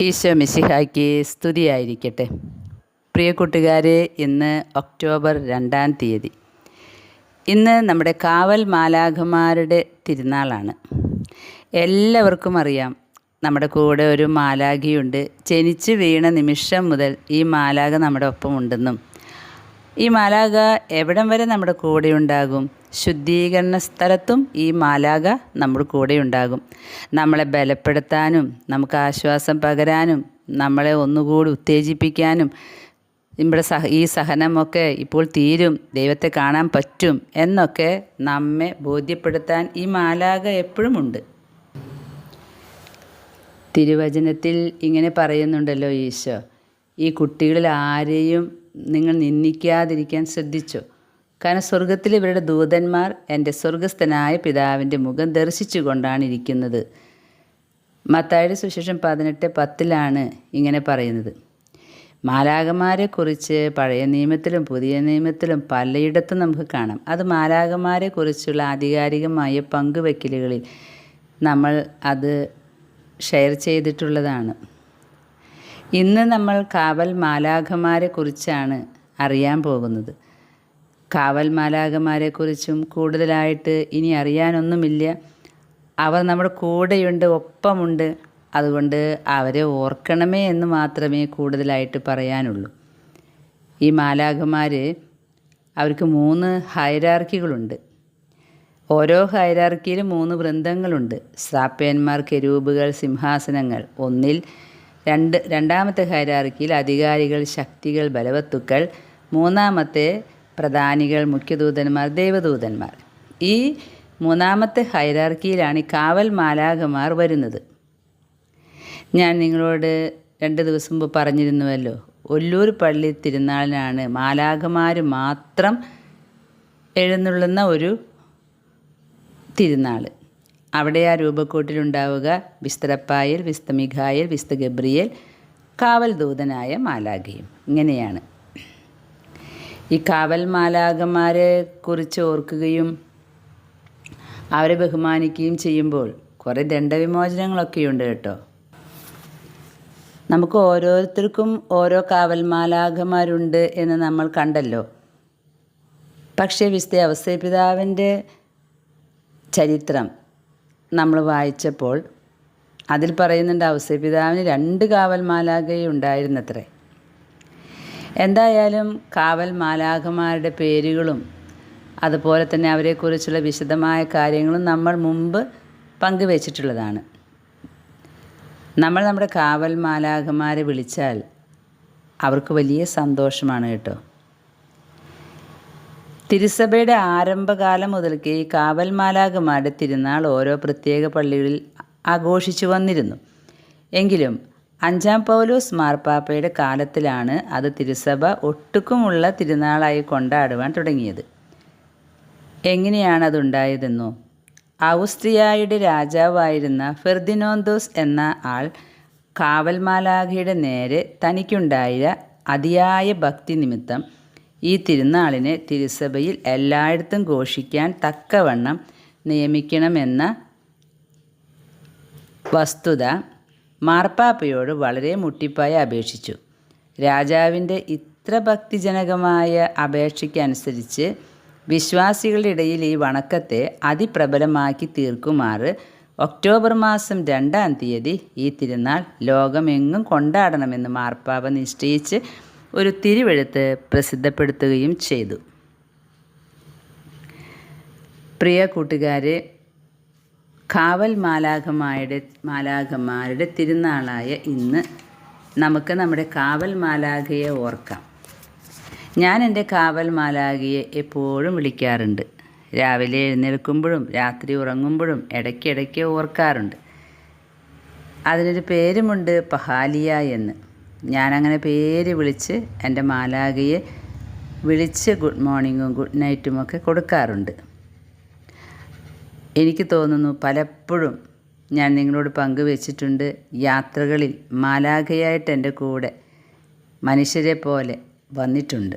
ഈശോ മിശിഹായ്ക്ക് സ്തുതിയായിരിക്കട്ടെ. പ്രിയ കൂട്ടുകാരെ ഇന്ന് ഒക്ടോബർ രണ്ടാം തീയതി. ഇന്ന് നമ്മുടെ കാവൽ മാലാഖമാരുടെ തിരുനാളാണ്. എല്ലാവർക്കും അറിയാം നമ്മുടെ കൂടെ ഒരു മാലാഖിയുണ്ട്. ജനിച്ച് വീണ നിമിഷം മുതൽ ഈ മാലാഖ നമ്മുടെ ഒപ്പമുണ്ടെന്നും. ഈ മാലാഖ എവിടം വരെ നമ്മുടെ കൂടെ ഉണ്ടാകും? ശുദ്ധീകരണ സ്ഥലത്തും ഈ മാലാഖ നമ്മുടെ കൂടെ ഉണ്ടാകും. നമ്മളെ ബലപ്പെടുത്താനും നമുക്ക് ആശ്വാസം പകരാനും നമ്മളെ ഒന്നുകൂടി ഉത്തേജിപ്പിക്കാനും ഇവിടെ സഹ ഈ സഹനമൊക്കെ ഇപ്പോൾ തീരും ദൈവത്തെ കാണാൻ പറ്റും എന്നൊക്കെ നമ്മെ ബോധ്യപ്പെടുത്താൻ ഈ മാലാഖ എപ്പോഴും ഉണ്ട് തിരുവചനത്തിൽ ഇങ്ങനെ പറയുന്നുണ്ടല്ലോ ഈശോ ഈ കുട്ടികളിൽ ആരെയും നിങ്ങൾ നിന്ദിക്കാതിരിക്കാൻ ശ്രദ്ധിച്ചോ? കാരണം സ്വർഗത്തിൽ ഇവരുടെ ദൂതന്മാർ എന്റെ സ്വർഗസ്ഥനായ പിതാവിന്റെ മുഖം ദർശിച്ചുകൊണ്ടാണ് ഇരിക്കുന്നത്. മത്തായുടെ സുശേഷം പതിനെട്ട് പത്തിലാണ് ഇങ്ങനെ പറയുന്നത്. മാലാകന്മാരെക്കുറിച്ച് പഴയ നിയമത്തിലും പുതിയ നിയമത്തിലും പലയിടത്തും നമുക്ക് കാണാം. അത് മാലാകന്മാരെക്കുറിച്ചുള്ള ആധികാരികമായ പങ്കുവെക്കലുകളിൽ നമ്മൾ അത് ഷെയർ ചെയ്തിട്ടുള്ളതാണ്. ഇന്ന് നമ്മൾ കാവൽ മാലാഖമാരെ കുറിച്ചാണ് അറിയാൻ പോകുന്നത്. കാവൽ മാലാഖമാരെക്കുറിച്ചും കൂടുതലായിട്ട് ഇനി അറിയാനൊന്നുമില്ല. അവർ നമ്മുടെ കൂടെയുണ്ട് ഒപ്പമുണ്ട്. അതുകൊണ്ട് അവരെ ഓർക്കണമേ എന്ന് മാത്രമേ കൂടുതലായിട്ട് പറയാനുള്ളൂ. ഈ മാലാകന്മാർ അവർക്ക് മൂന്ന് ഹൈരാർക്കികളുണ്ട് ഓരോ ഹൈരാർക്കിയിലും മൂന്ന് വൃന്ദങ്ങളുണ്ട്. ശ്രാപ്യന്മാർ കെരൂബുകൾ സിംഹാസനങ്ങൾ. ഒന്നിൽ രണ്ട് രണ്ടാമത്തെ ഹൈരാർക്കിയിൽ അധികാരികൾ ശക്തികൾ ബലവത്തുക്കൾ. മൂന്നാമത്തെ പ്രധാനികൾ മുഖ്യദൂതന്മാർ ദേവദൂതന്മാർ. ഈ മൂന്നാമത്തെ ഹൈരാർക്കിയിലാണ് ഈ കാവൽ മാലാഖമാർ വരുന്നത്. ഞാൻ നിങ്ങളോട് രണ്ട് ദിവസം മുമ്പ് പറഞ്ഞിരുന്നുവല്ലോ ഒല്ലൂർ പള്ളി തിരുനാളിനാണ് മാലാഖമാർ മാത്രം എഴുന്നള്ളുന്ന ഒരു തിരുനാൾ. അവിടെ ആ രൂപക്കൂട്ടിലുണ്ടാവുക വിസ്തരപ്പായൽ വിസ്തമിഖായൽ വിസ്തഗബ്രിയൽ വിസ്ത ഗബ്രിയേൽ കാവൽ ദൂതനായ മാലാഖയും. ഇങ്ങനെയാണ്. ഈ കാവൽ മാലാകന്മാരെ കുറിച്ച് ഓർക്കുകയും അവരെ ബഹുമാനിക്കുകയും ചെയ്യുമ്പോൾ കുറേ ദണ്ഡവിമോചനങ്ങളൊക്കെയുണ്ട് കേട്ടോ. നമുക്ക് ഓരോരുത്തർക്കും ഓരോ കാവൽ മാലാഖമാരുണ്ട് എന്ന് നമ്മൾ കണ്ടല്ലോ. പക്ഷേ വിശുദ്ധ അവസ്ഥപിതാവിന്റെ ചരിത്രം നമ്മൾ വായിച്ചപ്പോൾ അതിൽ പറയുന്നുണ്ട് അവസ്ഥപിതാവിന് രണ്ട് കാവൽ മാലാഖയും ഉണ്ടായിരുന്നത്രേ. എന്തായാലും കാവൽ മാലാഖമാരുടെ പേരുകളും അതുപോലെ തന്നെ അവരെക്കുറിച്ചുള്ള വിശദമായ കാര്യങ്ങളും നമ്മൾ മുമ്പ് പങ്കുവച്ചിട്ടുള്ളതാണ്. നമ്മൾ നമ്മുടെ കാവൽ മാലാഖമാരെ വിളിച്ചാൽ അവർക്ക് വലിയ സന്തോഷമാണ് കേട്ടോ. തിരുസഭയുടെ ആരംഭകാലം മുതൽക്ക് ഈ കാവൽ മാലാഖമാരുടെ തിരുനാൾ ഓരോ പ്രത്യേക പള്ളികളിൽ ആഘോഷിച്ചു വന്നിരുന്നു. എങ്കിലും അഞ്ചാം പൗലോസ് മാർപ്പാപ്പയുടെ കാലത്തിലാണ് അത് തിരുസഭ ഒട്ടുക്കുമുള്ള തിരുനാളായി കൊണ്ടാടുവാൻ തുടങ്ങിയത്. എങ്ങനെയാണ് അതുണ്ടായതെന്നോ? ഔസ്ട്രിയായുടെ രാജാവായിരുന്ന ഫെർദിനോന്തോസ് എന്ന ആൾ കാവൽമാലാഖയുടെ നേരെ തനിക്കുണ്ടായ അതിയായ ഭക്തി നിമിത്തം ഈ തിരുനാളിനെ തിരുസഭയിൽ എല്ലായിടത്തും ഘോഷിക്കാൻ തക്കവണ്ണം നിയമിക്കണമെന്ന വസ്തുത മാർപ്പാപ്പയോട് വളരെ മുട്ടിപ്പായി അപേക്ഷിച്ചു. രാജാവിന്റെ ഇത്ര ഭക്തിജനകമായ അപേക്ഷയ്ക്കനുസരിച്ച് വിശ്വാസികളുടെ ഇടയിൽ ഈ വണക്കത്തെ അതിപ്രബലമാക്കി തീർക്കുമാറ് ഒക്ടോബർ മാസം രണ്ടാം തീയതി ഈ തിരുനാൾ ലോകമെങ്ങും കൊണ്ടാടണമെന്ന് മാർപ്പാപ്പ നിശ്ചയിച്ച് ഒരു തിരുവെഴുത്ത് പ്രസിദ്ധപ്പെടുത്തുകയും ചെയ്തു. പ്രിയ കൂട്ടുകാരെ കാവൽ മാലാഖമാരുടെ മാലാഖമാരുടെ തിരുനാളായ ഇന്ന് നമുക്ക് നമ്മുടെ കാവൽ മാലാഖയെ ഓർക്കാം. ഞാൻ എന്റെ കാവൽ മാലാഖയെ എപ്പോഴും വിളിക്കാറുണ്ട്. രാവിലെ എഴുന്നേൽക്കുമ്പോഴും രാത്രി ഉറങ്ങുമ്പോഴും ഇടയ്ക്കിടയ്ക്ക് ഓർക്കാറുണ്ട്. അതിനൊരു പേരുമുണ്ട് പഹാലിയ എന്ന്. ഞാനങ്ങനെ പേര് വിളിച്ച് എന്റെ മാലാഖയെ വിളിച്ച് ഗുഡ് മോർണിംഗും ഗുഡ് നൈറ്റും ഒക്കെ കൊടുക്കാറുണ്ട്. എനിക്ക് തോന്നുന്നു പലപ്പോഴും ഞാൻ നിങ്ങളോട് പങ്കുവച്ചിട്ടുണ്ട് യാത്രകളിൽ മാലാഖയായിട്ട് എന്റെ കൂടെ മനുഷ്യരെ പോലെ വന്നിട്ടുണ്ട്.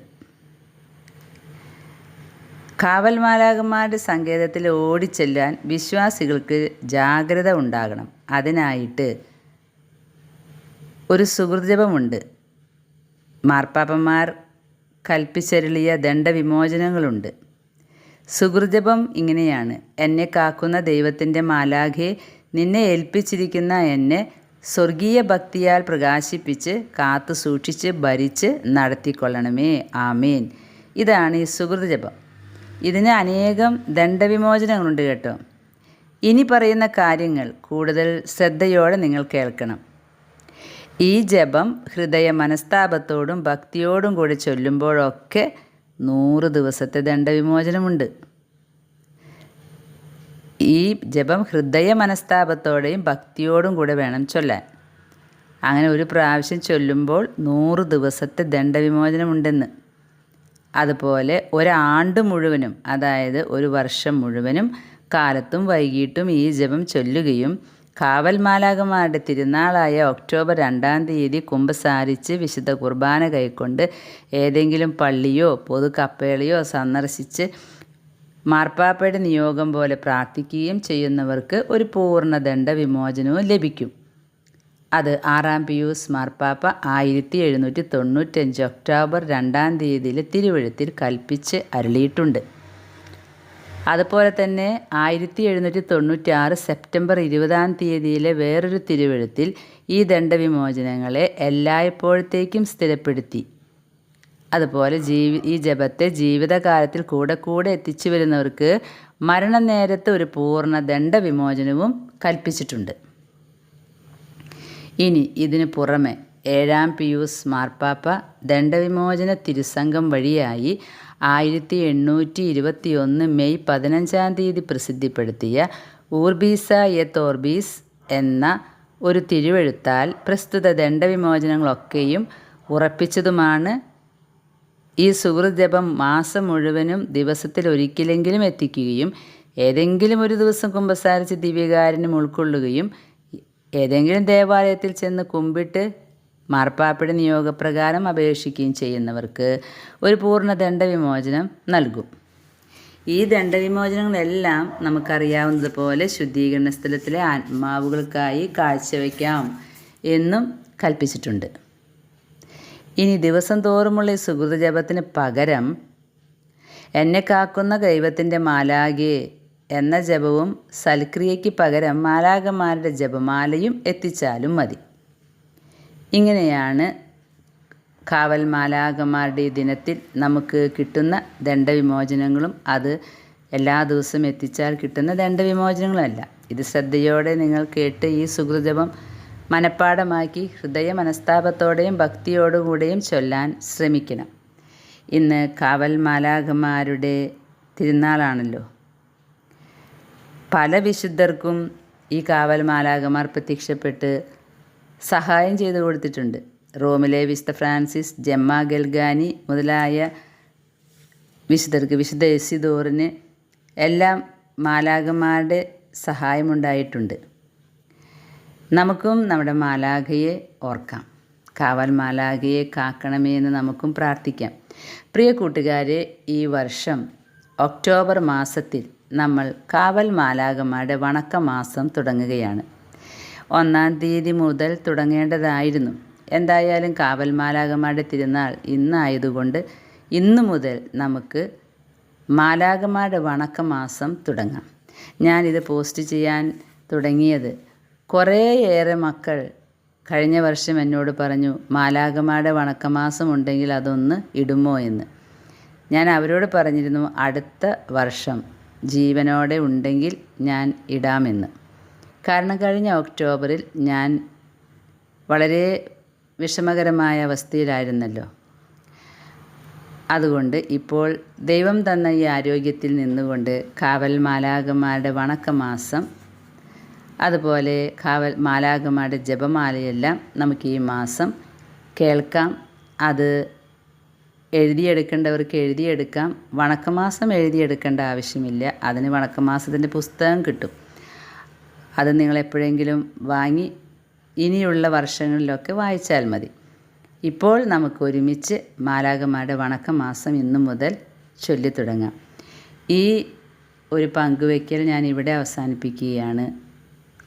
കാവൽ മാലാഖന്മാരുടെ സങ്കേതത്തിൽ ഓടിച്ചെല്ലാൻ വിശ്വാസികൾക്ക് ജാഗ്രത ഉണ്ടാകണം. അതിനായിട്ട് ഒരു സുഹൃജപമുണ്ട് മാർപ്പാപ്പന്മാർ കൽപ്പിച്ചരുളിയ ദണ്ഡവിമോചനങ്ങളുണ്ട്. സുഹൃജപം ഇങ്ങനെയാണ്. എന്നെ കാക്കുന്ന ദൈവത്തിന്റെ മാലാഖെ നിന്നെ ഏൽപ്പിച്ചിരിക്കുന്ന എന്നെ സ്വർഗീയ ഭക്തിയാൽ പ്രകാശിപ്പിച്ച് കാത്തു സൂക്ഷിച്ച് ഭരിച്ച് നടത്തിക്കൊള്ളണമേ. ആമേൻ. ഇതാണ് ഈ സുഹൃതജപം ഇതിന് അനേകം ദണ്ഡവിമോചനങ്ങളുണ്ട് കേട്ടോ. ഇനി പറയുന്ന കാര്യങ്ങൾ കൂടുതൽ ശ്രദ്ധയോടെ നിങ്ങൾ കേൾക്കണം. ഈ ജപം ഹൃദയ മനസ്താപത്തോടും ഭക്തിയോടും കൂടി ചൊല്ലുമ്പോഴൊക്കെ നൂറ് ദിവസത്തെ ദണ്ഡവിമോചനമുണ്ട്. ഈ ജപം ഹൃദയ മനസ്താപത്തോടെയും ഭക്തിയോടും കൂടെ വേണം ചൊല്ലാൻ. അങ്ങനെ ഒരു പ്രാവശ്യം ചൊല്ലുമ്പോൾ നൂറ് ദിവസത്തെ ദണ്ഡവിമോചനമുണ്ടെന്ന്. അതുപോലെ ഒരാണ്ട് മുഴുവനും അതായത് ഒരു വർഷം മുഴുവനും കാലത്തും വൈകിട്ടും ഈ ജപം ചൊല്ലുകയും കാവൽ മാലാകമാരുടെ തിരുനാളായ ഒക്ടോബർ രണ്ടാം തീയതി കുമ്പസാരിച്ച് വിശുദ്ധ കുർബാന കൈക്കൊണ്ട് ഏതെങ്കിലും പള്ളിയോ പൊതു കപ്പേളിയോ സന്ദർശിച്ച് മാർപ്പാപ്പയുടെ നിയോഗം പോലെ പ്രാർത്ഥിക്കുകയും ചെയ്യുന്നവർക്ക് ഒരു പൂർണദണ്ഡ വിമോചനവും ലഭിക്കും. അത് ആറാം പിയൂസ് മാർപ്പാപ്പ ആയിരത്തി എഴുന്നൂറ്റി തൊണ്ണൂറ്റഞ്ച് ഒക്ടോബർ രണ്ടാം തീയതിയിൽ തിരുവഴുത്തിൽ കൽപ്പിച്ച് അരുളിയിട്ടുണ്ട്. അതുപോലെ തന്നെ ആയിരത്തി എഴുന്നൂറ്റി തൊണ്ണൂറ്റി ആറ് സെപ്റ്റംബർ ഇരുപതാം തീയതിയിലെ വേറൊരു തിരുവഴുത്തിൽ ഈ ദണ്ഡവിമോചനങ്ങളെ എല്ലായ്പ്പോഴത്തേക്കും സ്ഥിരപ്പെടുത്തി. അതുപോലെ ജീവി ഈ ജപത്തെ ജീവിതകാലത്തിൽ കൂടെ കൂടെ എത്തിച്ചു വരുന്നവർക്ക് മരണനേരത്ത് ഒരു പൂർണ ദണ്ഡവിമോചനവും കൽപ്പിച്ചിട്ടുണ്ട്. ഇനി ഇതിനു പുറമെ ഏഴാം പിയൂസ് മാർപ്പാപ്പ ദണ്ഡവിമോചന തിരുസംഗം വഴിയായി ആയിരത്തി എണ്ണൂറ്റി ഇരുപത്തി ഒന്ന് മെയ് പതിനഞ്ചാം തീയതി പ്രസിദ്ധിപ്പെടുത്തിയ ഊർബീസ തോർബീസ് എന്ന ഒരു തിരുവെഴുത്താൽ പ്രസ്തുത ദണ്ഡവിമോചനങ്ങളൊക്കെയും ഉറപ്പിച്ചതുമാണ്. ഈ സുഹൃത് ജപം മാസം മുഴുവനും ദിവസത്തിൽ ഒരിക്കലെങ്കിലും എത്തിക്കുകയും ഏതെങ്കിലും ഒരു ദിവസം കുമ്പസാരിച്ച് ദിവ്യകാരനും ഉൾക്കൊള്ളുകയും ഏതെങ്കിലും ദേവാലയത്തിൽ ചെന്ന് കുമ്പിട്ട് മാർപ്പാപ്പയുടെ നിയോഗപ്രകാരം അപേക്ഷിക്കുകയും ചെയ്യുന്നവർക്ക് ഒരു പൂർണ ദണ്ഡവിമോചനം നൽകും. ഈ ദണ്ഡവിമോചനങ്ങളെല്ലാം നമുക്കറിയാവുന്നതുപോലെ ശുദ്ധീകരണ സ്ഥലത്തിലെ ആത്മാവുകൾക്കായി കാഴ്ചവെക്കാം എന്നും കൽപ്പിച്ചിട്ടുണ്ട്. ഇനി ദിവസം തോറുമുള്ള ഈ സുഹൃതജപത്തിന് പകരം എന്നെ കാക്കുന്ന ദൈവത്തിന്റെ മാലാകെ എന്ന ജപവും സൽക്രിയയ്ക്ക് പകരം മാലാകന്മാരുടെ ജപമാലയും എത്തിച്ചാലും മതി. ഇങ്ങനെയാണ് കാവൽ മാലാകന്മാരുടെ ദിനത്തിൽ നമുക്ക് കിട്ടുന്ന ദണ്ഡവിമോചനങ്ങളും അത് എല്ലാ ദിവസവും എത്തിച്ചാൽ കിട്ടുന്ന ദണ്ഡവിമോചനങ്ങളുമല്ല ഇത് ശ്രദ്ധയോടെ നിങ്ങൾ കേട്ട് ഈ സുഹൃജപം മനഃപ്പാടമാക്കി ഹൃദയ മനസ്താപത്തോടെയും ഭക്തിയോടുകൂടെയും ചൊല്ലാൻ ശ്രമിക്കണം. ഇന്ന് കാവൽ മാലാകന്മാരുടെ തിരുനാളാണല്ലോ. പല വിശുദ്ധർക്കും ഈ കാവൽ മാലാകമാർ പ്രത്യക്ഷപ്പെട്ട് സഹായം ചെയ്തു കൊടുത്തിട്ടുണ്ട്. റോമിലെ വിശുദ്ധ ഫ്രാൻസിസ് ജമ്മ ഗൽഗാനി മുതലായ വിശുദ്ധർക്ക് വിശുദ്ധ എസിദോറിന് എല്ലാം മാലാകന്മാരുടെ സഹായമുണ്ടായിട്ടുണ്ട്. നമുക്കും നമ്മുടെ മാലാഖയെ ഓർക്കാം. കാവൽ മാലാഖയെ കാക്കണമേ എന്ന് നമുക്കും പ്രാർത്ഥിക്കാം. പ്രിയ കൂട്ടുകാരെ ഈ വർഷം ഒക്ടോബർ മാസത്തിൽ നമ്മൾ കാവൽ മാലാകന്മാരുടെ വണക്കമാസം തുടങ്ങുകയാണ്. ഒന്നാം തീയതി മുതൽ തുടങ്ങേണ്ടതായിരുന്നു. എന്തായാലും കാവൽ മാലാകന്മാരുടെ തിരുനാൾ ഇന്നായതുകൊണ്ട് ഇന്നു മുതൽ നമുക്ക് മാലാകന്മാരുടെ വണക്കമാസം തുടങ്ങാം. ഞാനിത് പോസ്റ്റ് ചെയ്യാൻ തുടങ്ങിയത് കുറേയേറെ മക്കൾ കഴിഞ്ഞ വർഷം എന്നോട് പറഞ്ഞു മാലാകമാരുടെ വണക്കമാസം ഉണ്ടെങ്കിൽ അതൊന്ന് ഇടുമോ എന്ന്. ഞാൻ അവരോട് പറഞ്ഞിരുന്നു അടുത്ത വർഷം ജീവനോടെ ഉണ്ടെങ്കിൽ ഞാൻ ഇടാമെന്ന്. കാരണം കഴിഞ്ഞ ഒക്ടോബറിൽ ഞാൻ വളരെ വിഷമകരമായ അവസ്ഥയിലായിരുന്നല്ലോ. അതുകൊണ്ട് ഇപ്പോൾ ദൈവം തന്ന ഈ ആരോഗ്യത്തിൽ നിന്നുകൊണ്ട് കാവൽ മാലാകന്മാരുടെ വണക്കമാസം അതുപോലെ കാവൽ മാലാകമാരുടെ ജപമാലയെല്ലാം നമുക്ക് ഈ മാസം കേൾക്കാം. അത് എഴുതിയെടുക്കേണ്ടവർക്ക് എഴുതിയെടുക്കാം. വണക്കമാസം എഴുതിയെടുക്കേണ്ട ആവശ്യമില്ല. അതിന് വണക്കമാസത്തിന്റെ പുസ്തകം കിട്ടും. അത് നിങ്ങൾ എപ്പോഴെങ്കിലും വാങ്ങി ഇനിയുള്ള വർഷങ്ങളിലൊക്കെ വായിച്ചാൽ മതി. ഇപ്പോൾ നമുക്ക് ഒരുമിച്ച് മാലാകമാരുടെ വണക്കമാസം ഇന്നു മുതൽ ചൊല്ലിത്തുടങ്ങാം. ഈ ഒരു പങ്കുവയ്ക്കൽ ഞാൻ ഇവിടെ അവസാനിപ്പിക്കുകയാണ്.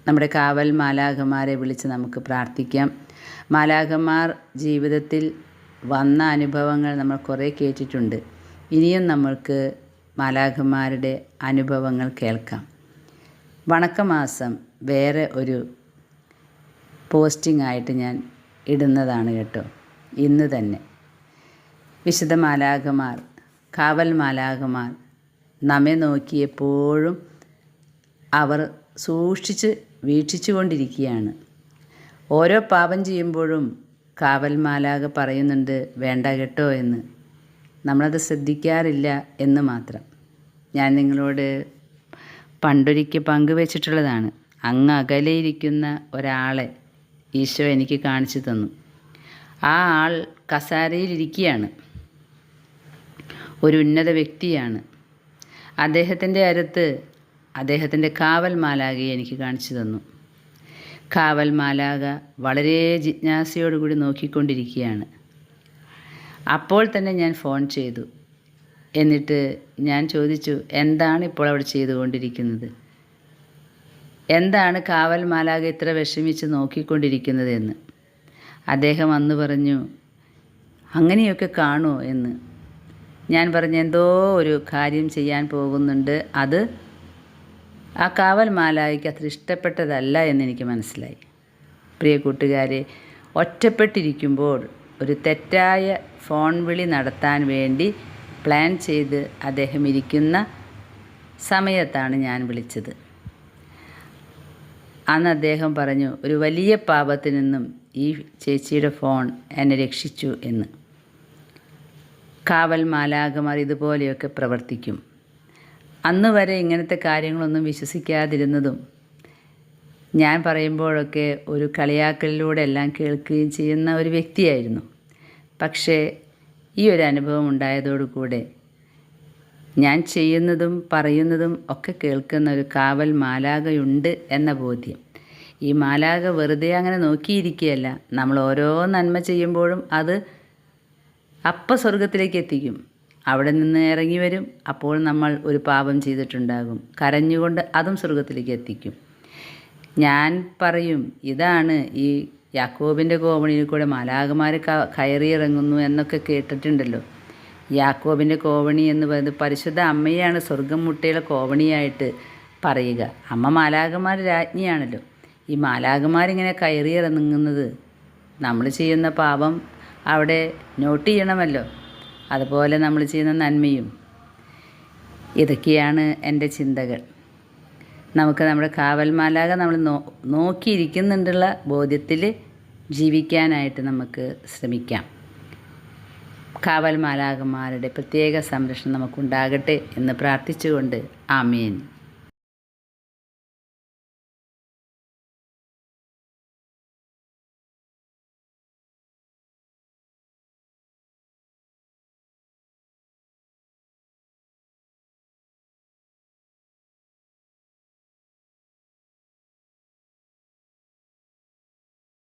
നമ്മുടെ കാവൽ മാലാഖമാരെ വിളിച്ച് നമുക്ക് പ്രാർത്ഥിക്കാം. മാലാഖമാർ ജീവിതത്തിൽ വന്ന അനുഭവങ്ങൾ നമ്മൾ കുറേ കേട്ടിട്ടുണ്ട്. ഇനിയും നമ്മൾക്ക് മാലാഖമാരുടെ അനുഭവങ്ങൾ കേൾക്കാം. വണക്കമാസം വേറെ ഒരു പോസ്റ്റിംഗ് ആയിട്ട് ഞാൻ ഇടുന്നതാണ് കേട്ടോ. ഇന്ന് തന്നെ. വിശുദ്ധ മാലാഖമാർ കാവൽ മാലാഖമാർ നമ്മെ നോക്കിയപ്പോഴും അവർ സൂക്ഷിച്ച് വീക്ഷിച്ചു കൊണ്ടിരിക്കുകയാണ്. ഓരോ പാപം ചെയ്യുമ്പോഴും കാവൽ മാലാഖ പറയുന്നുണ്ട് വേണ്ട കേട്ടോ എന്ന്. നമ്മളത് ശ്രദ്ധിക്കാറില്ല എന്ന് മാത്രം. ഞാൻ നിങ്ങളോട് പണ്ടൊരിക്കൽ പങ്കുവച്ചിട്ടുള്ളതാണ്. അങ്ങ് അകലെയിരിക്കുന്ന ഒരാളെ ഈശോ എനിക്ക് കാണിച്ചു തന്നു. ആ ആൾ കസാരയിലിരിക്കുകയാണ്. ഒരു ഉന്നത വ്യക്തിയാണ്. അദ്ദേഹത്തിന്റെ അടുത്ത് അദ്ദേഹത്തിന്റെ കാവൽ മാലാകയെ എനിക്ക് കാണിച്ചു തന്നു. കാവൽ മാലാക വളരെ ജിജ്ഞാസയോടുകൂടി നോക്കിക്കൊണ്ടിരിക്കുകയാണ്. അപ്പോൾ തന്നെ ഞാൻ ഫോൺ ചെയ്തു. എന്നിട്ട് ഞാൻ ചോദിച്ചു എന്താണ് ഇപ്പോൾ അവിടെ ചെയ്തുകൊണ്ടിരിക്കുന്നത്? എന്താണ് കാവൽ മാലാക ഇത്ര വിഷമിച്ച് നോക്കിക്കൊണ്ടിരിക്കുന്നത് എന്ന്? അദ്ദേഹം അന്ന് പറഞ്ഞു അങ്ങനെയൊക്കെ കാണുമോ എന്ന്? ഞാൻ പറഞ്ഞു എന്തോ ഒരു കാര്യം ചെയ്യാൻ പോകുന്നുണ്ട്. അത് ആ കാവൽ മാലായിക്ക് അത്ര ഇഷ്ടപ്പെട്ടതല്ല എന്നെനിക്ക് മനസ്സിലായി. പ്രിയ കൂട്ടുകാരെ ഒറ്റപ്പെട്ടിരിക്കുമ്പോൾ ഒരു തെറ്റായ ഫോൺ വിളി നടത്താൻ വേണ്ടി പ്ലാൻ ചെയ്ത് അദ്ദേഹം ഇരിക്കുന്ന സമയത്താണ് ഞാൻ വിളിച്ചത്. അന്ന് അദ്ദേഹം പറഞ്ഞു ഒരു വലിയ പാപത്തിൽ നിന്നും ഈ ചേച്ചിയുടെ ഫോൺ എന്നെ രക്ഷിച്ചു എന്ന്. കാവൽ മാലാകമാർ ഇതുപോലെയൊക്കെ പ്രവർത്തിക്കും. അന്ന് വരെ ഇങ്ങനത്തെ കാര്യങ്ങളൊന്നും വിശ്വസിക്കാതിരുന്നതും ഞാൻ പറയുമ്പോഴൊക്കെ ഒരു കളിയാക്കലിലൂടെ എല്ലാം കേൾക്കുകയും ചെയ്യുന്ന ഒരു വ്യക്തിയായിരുന്നു. പക്ഷേ ഈ ഒരു അനുഭവം ഉണ്ടായതോടുകൂടെ ഞാൻ ചെയ്യുന്നതും പറയുന്നതും ഒക്കെ കേൾക്കുന്ന ഒരു കാവൽ മാലാകയുണ്ട് എന്ന ബോധ്യം. ഈ മാലാക വെറുതെ അങ്ങനെ നോക്കിയിരിക്കുകയല്ല. നമ്മൾ ഓരോ നന്മ ചെയ്യുമ്പോഴും അത് അപ്പ സ്വർഗത്തിലേക്ക് എത്തിക്കും. അവിടെ നിന്ന് ഇറങ്ങി വരും. അപ്പോൾ നമ്മൾ ഒരു പാപം ചെയ്തിട്ടുണ്ടാകും. കരഞ്ഞുകൊണ്ട് അതും സ്വർഗത്തിലേക്ക് എത്തിക്കും. ഞാൻ പറയും ഇതാണ് ഈ യാക്കോബിന്റെ കോവണിയിൽ കൂടെ മാലാകമാർ കയറിയിറങ്ങുന്നു എന്നൊക്കെ കേട്ടിട്ടുണ്ടല്ലോ. യാക്കോബിന്റെ കോവണി എന്ന് പറയുന്നത് പരിശുദ്ധ അമ്മയാണ് സ്വർഗം മുട്ടയിലെ കോവണിയായിട്ട് പറയുക. അമ്മ മാലാകമാർ രാജ്ഞിയാണല്ലോ. ഈ മാലാകമാരിങ്ങനെ കയറിയിറങ്ങുന്നത് നമ്മൾ ചെയ്യുന്ന പാപം അവിടെ നോട്ട് ചെയ്യണമല്ലോ. അതുപോലെ നമ്മൾ ചെയ്യുന്ന നന്മയും. ഇതൊക്കെയാണ് എന്റെ ചിന്തകൾ. നമുക്ക് നമ്മുടെ കാവൽ മാലാക നമ്മൾ നോ നോക്കിയിരിക്കുന്നുണ്ടുള്ള ബോധ്യത്തിൽ ജീവിക്കാനായിട്ട് നമുക്ക് ശ്രമിക്കാം. കാവൽ മാലാകന്മാരുടെ പ്രത്യേക സംരക്ഷണം നമുക്കുണ്ടാകട്ടെ എന്ന് പ്രാർത്ഥിച്ചുകൊണ്ട് ആമീൻ.